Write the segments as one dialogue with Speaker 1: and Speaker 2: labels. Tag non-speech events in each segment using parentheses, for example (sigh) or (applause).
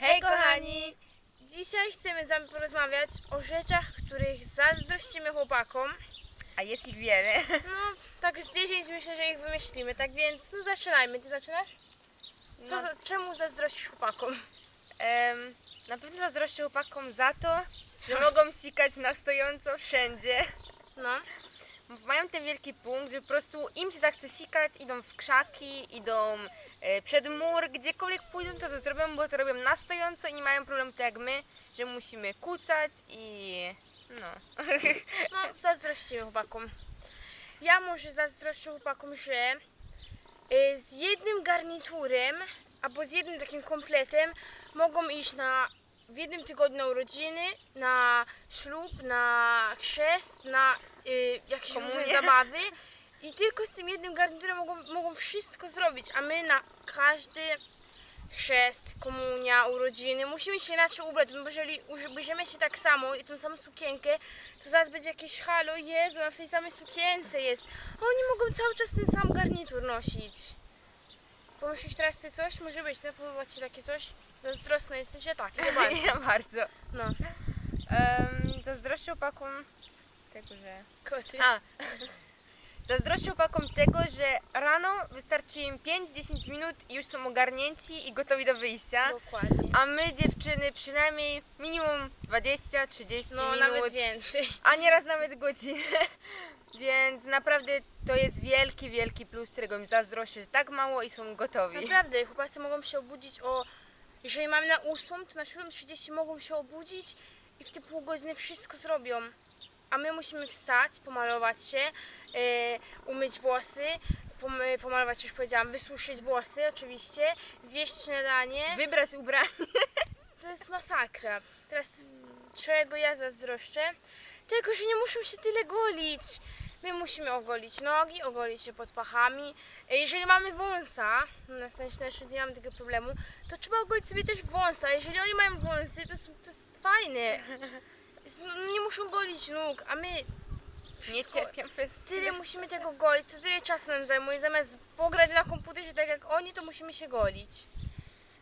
Speaker 1: Hej kochani! Dzisiaj chcemy z wami porozmawiać o rzeczach, których zazdrościmy chłopakom.
Speaker 2: A jest ich wiele. (laughs)
Speaker 1: No, tak z 10 myślę, że ich wymyślimy, tak więc no zaczynajmy. Ty zaczynasz? Co,
Speaker 2: No.
Speaker 1: za, czemu zazdrościsz chłopakom?
Speaker 2: Em, na pewno zazdroszczę chłopakom za to, że mogą sikać na stojąco wszędzie.
Speaker 1: No,
Speaker 2: Mają ten wielki punkt, że po prostu im się zachce sikać, idą w krzaki, idą e, przed mur, gdziekolwiek pójdą, to to zrobią, bo to robią na stojąco i nie mają problemu tak jak my, że musimy kucać i no. (laughs)
Speaker 1: no zazdrościmy chłopakom. Ja może zazdroszczę chłopakom, że y, z jednym garniturem albo z jednym takim kompletem mogą iść na w jednym tygodniu na urodziny, na ślub, na chrzest, na y, jakieś różne
Speaker 2: Komunię.
Speaker 1: zabawy i tylko z tym jednym garniturem mogą, mogą wszystko zrobić, a my na każdy chrzest, komunia, urodziny musimy się inaczej ubrać, bo jeżeli ubierzemy się tak samo i tą samą sukienkę, to zaraz będzie jakieś halo, Jezu, a w tej samej sukience jest. A oni mogą cały czas ten sam garnitur nosić. Pomyślisz teraz ty coś? Może być, no podoba ci takie coś? Zazdrosna jesteś, ja tak, nie bardzo. (laughs)
Speaker 2: ja bardzo.
Speaker 1: No,
Speaker 2: Um, zazdroszczę chłopakom tego, że
Speaker 1: koty.
Speaker 2: A, (laughs) zazdroszczę chłopakom tego, że rano wystarczy im 5-10 minut i już są ogarnięci i gotowi do wyjścia.
Speaker 1: Dokładnie.
Speaker 2: A my dziewczyny przynajmniej minimum 20-30
Speaker 1: No,
Speaker 2: minut,
Speaker 1: nawet więcej.
Speaker 2: a nieraz nawet godzinę. (laughs) Więc naprawdę to jest wielki, wielki plus, którego im zazdroszczę, że tak mało i są gotowi.
Speaker 1: Naprawdę, chłopacy mogą się obudzić o... Jeżeli mamy na 8, to na 7.30 mogą się obudzić i w te pół godziny wszystko zrobią. A my musimy wstać, pomalować się, e, umyć włosy, pom, pomalować, już powiedziałam, wysuszyć włosy oczywiście, zjeść śniadanie.
Speaker 2: Wybrać ubranie.
Speaker 1: To jest masakra. Teraz czego ja zazdroszczę? Tego, że nie muszą się tyle golić. My musimy ogolić nogi, ogolić się pod pachami. E, Jeżeli mamy wąsa, no na szczęście jeszcze nie mamy tego problemu, to trzeba ogolić sobie też wąsa. Jeżeli oni mają wąsy, to to jest fajne. Jest- no, Nie muszą golić nóg, a my
Speaker 2: Nie cierpię
Speaker 1: Tyle musimy tego golić, to tyle czasu nam zajmuje. Zamiast pograć na komputerze tak jak oni, to musimy się golić.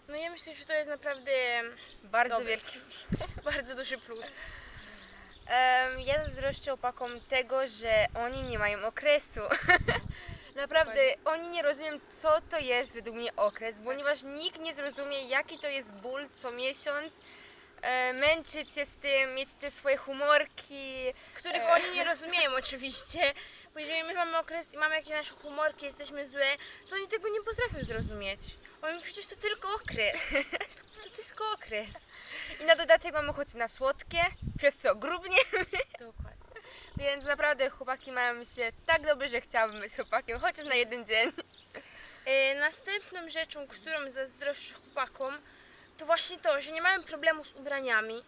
Speaker 1: No ja myślę, że to jest naprawdę
Speaker 2: Bardzo
Speaker 1: Dobry.
Speaker 2: wielki (laughs)
Speaker 1: bardzo duży plus.
Speaker 2: Em, ja zazdroszczę opakom tego, że oni nie mają okresu. (laughs) Naprawdę, oni nie rozumieją, co to jest według mnie okres, ponieważ nikt nie zrozumie, jaki to jest ból co miesiąc, e, męczyć się z tym, mieć te swoje humorki.
Speaker 1: Których
Speaker 2: E.
Speaker 1: oni nie rozumieją oczywiście. Bo jeżeli my mamy okres i mamy jakieś nasze humorki, jesteśmy złe, to oni tego nie potrafią zrozumieć. Oni przecież to tylko okres. To, to tylko okres.
Speaker 2: I na dodatek mamy ochotę na słodkie, przez co grubniemy.
Speaker 1: Dokładnie.
Speaker 2: Więc naprawdę chłopaki mają się tak dobrze, że chciałabym być chłopakiem, chociaż na jeden dzień.
Speaker 1: E, następną rzeczą, którą zazdroszczę chłopakom, to właśnie to, że nie mają problemu z ubraniami.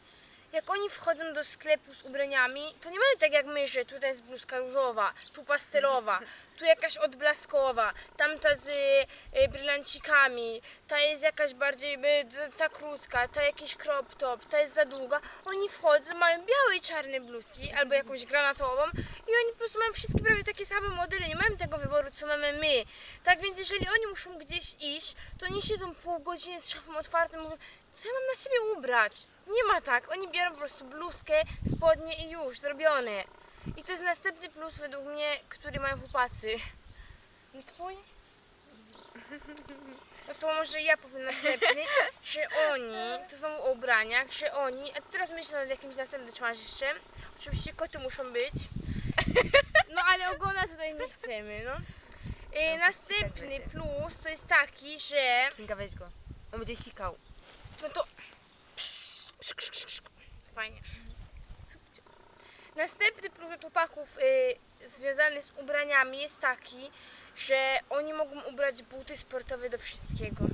Speaker 1: Jak oni wchodzą do sklepu z ubraniami, to nie mają tak jak my, że tutaj jest bluzka różowa, tu pastelowa, tu jakaś odblaskowa, tamta z y, y, brylancikami, ta jest jakaś bardziej y, ta krótka, ta jakiś crop top, ta jest za długa. Oni wchodzą, mają białe i czarne bluzki albo jakąś granatową i oni po prostu mają wszystkie prawie takie same modele, nie mają tego wyboru, co mamy my. Tak więc jeżeli oni muszą gdzieś iść, to nie siedzą pół godziny z szafą otwartym, mówią, co ja mam na siebie ubrać? Nie ma tak, oni biorą po prostu bluzkę, spodnie i już, zrobione. I to jest następny plus według mnie, który mają chłopacy. I twój? No to może ja powiem następny, że oni, to są o ubraniach, że oni, a teraz myślę nad jakimś następnym, czy masz jeszcze? Oczywiście koty muszą być. No ale ogona tutaj nie chcemy, no. E, następny plus to jest taki, że
Speaker 2: Kinga, weź go. On będzie sikał.
Speaker 1: no to. Fajnie. Następny od chłopaków y, związany z ubraniami jest taki, że oni mogą ubrać buty sportowe do wszystkiego.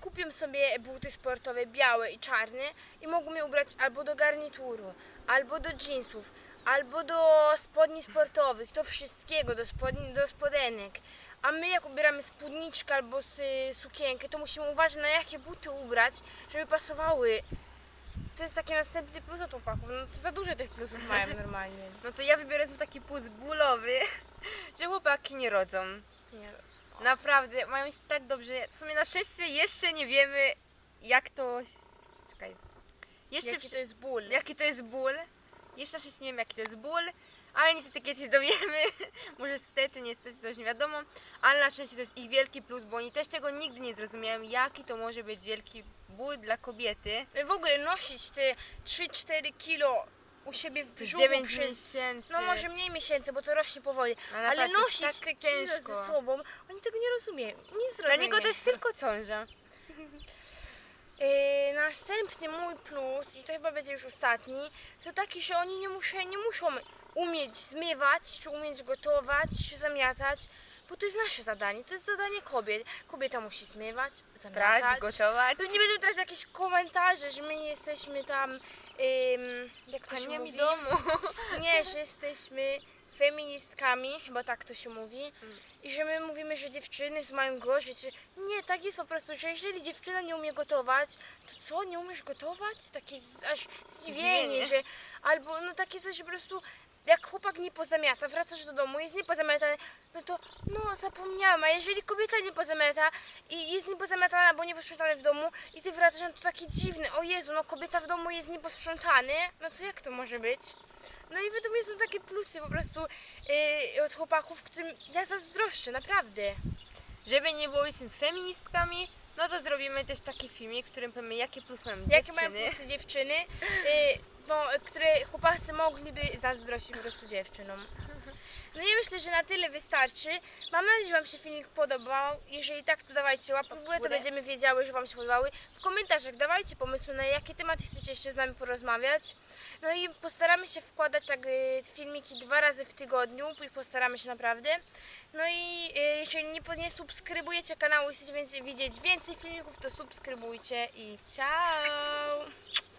Speaker 1: Kupią sobie buty sportowe białe i czarne i mogą je ubrać albo do garnituru, albo do jeansów, albo do spodni sportowych, do wszystkiego, do, spodni, do spodenek. A my jak ubieramy spódniczkę albo s- sukienkę, to musimy uważać na jakie buty ubrać, żeby pasowały. To jest taki następny plus od chłopaków. No to za dużo tych plusów (laughs) mają normalnie.
Speaker 2: No to ja wybiorę sobie taki plus bólowy, (laughs) że chłopaki nie rodzą.
Speaker 1: Nie rozumiem.
Speaker 2: Naprawdę, mają się tak dobrze. W sumie na szczęście jeszcze nie wiemy, jak to... Czekaj. Jeszcze
Speaker 1: Jaki to jest ból.
Speaker 2: jaki to jest ból. Jeszcze też nie wiem jaki to jest ból, ale niestety kiedyś dowiemy. (laughs) Może stety, niestety już nie wiadomo. Ale na szczęście to jest ich wielki plus, bo oni też tego nigdy nie zrozumiałem, jaki to może być wielki ból dla kobiety.
Speaker 1: W ogóle nosić te 3-4 kilo u siebie w brzuchu
Speaker 2: 9
Speaker 1: przez...
Speaker 2: miesięcy.
Speaker 1: No może mniej miesięcy, bo to rośnie powoli.
Speaker 2: Ale
Speaker 1: Ale nosić
Speaker 2: tak
Speaker 1: te kilo
Speaker 2: ciężko.
Speaker 1: ze sobą, oni tego nie rozumieją. Nie
Speaker 2: Dla
Speaker 1: zrozumieją.
Speaker 2: niego to jest tylko ciąża.
Speaker 1: Następny mój plus, i to chyba będzie już ostatni, to taki, że oni nie, muszą, nie muszą umieć zmywać, czy umieć gotować, czy zamiatać, bo to jest nasze zadanie, to jest zadanie kobiet. Kobieta musi zmywać, zamiatać.
Speaker 2: Brać, gotować.
Speaker 1: To nie będą teraz jakieś komentarze, że my jesteśmy tam, ym, jak to się mówi?
Speaker 2: domu.
Speaker 1: Nie, że jesteśmy feministkami, chyba tak to się mówi. I że my mówimy, że dziewczyny mają gorzej. Czy... Nie, tak jest po prostu, że jeżeli dziewczyna nie umie gotować, to co, nie umiesz gotować? Takie z- aż zdziwienie,
Speaker 2: Zdziwienie.
Speaker 1: że albo no takie coś, że po prostu jak chłopak nie pozamiata, wracasz do domu, jest niepozamiatany, no to no zapomniałam, a jeżeli kobieta nie pozamiata i jest niepozamiatana, bo nieposprzątane w domu i ty wracasz, no to taki dziwny, o Jezu, no kobieta w domu jest nieposprzątany, no to jak to może być? No i według mnie są takie plusy po prostu yy, od chłopaków, którym ja zazdroszczę, naprawdę.
Speaker 2: Żeby nie było, jesteśmy feministkami, no to zrobimy też taki filmik, w którym powiemy, jakie plus mają
Speaker 1: Jakie mają
Speaker 2: dziewczyny.
Speaker 1: plusy dziewczyny, yy, no, które chłopacy mogliby zazdrościć po prostu dziewczynom. No i myślę, że na tyle wystarczy. Mam nadzieję, że Wam się filmik podobał. Jeżeli tak, to dawajcie łapkę w górę, to będziemy wiedziały, że Wam się podobały. W komentarzach dawajcie pomysły, na jakie tematy chcecie jeszcze z nami porozmawiać. No i postaramy się wkładać tak y, filmiki dwa razy w tygodniu, postaramy się naprawdę. No i y, jeżeli nie, nie subskrybujecie kanału i chcecie widzieć więcej filmików, to subskrybujcie i ciao!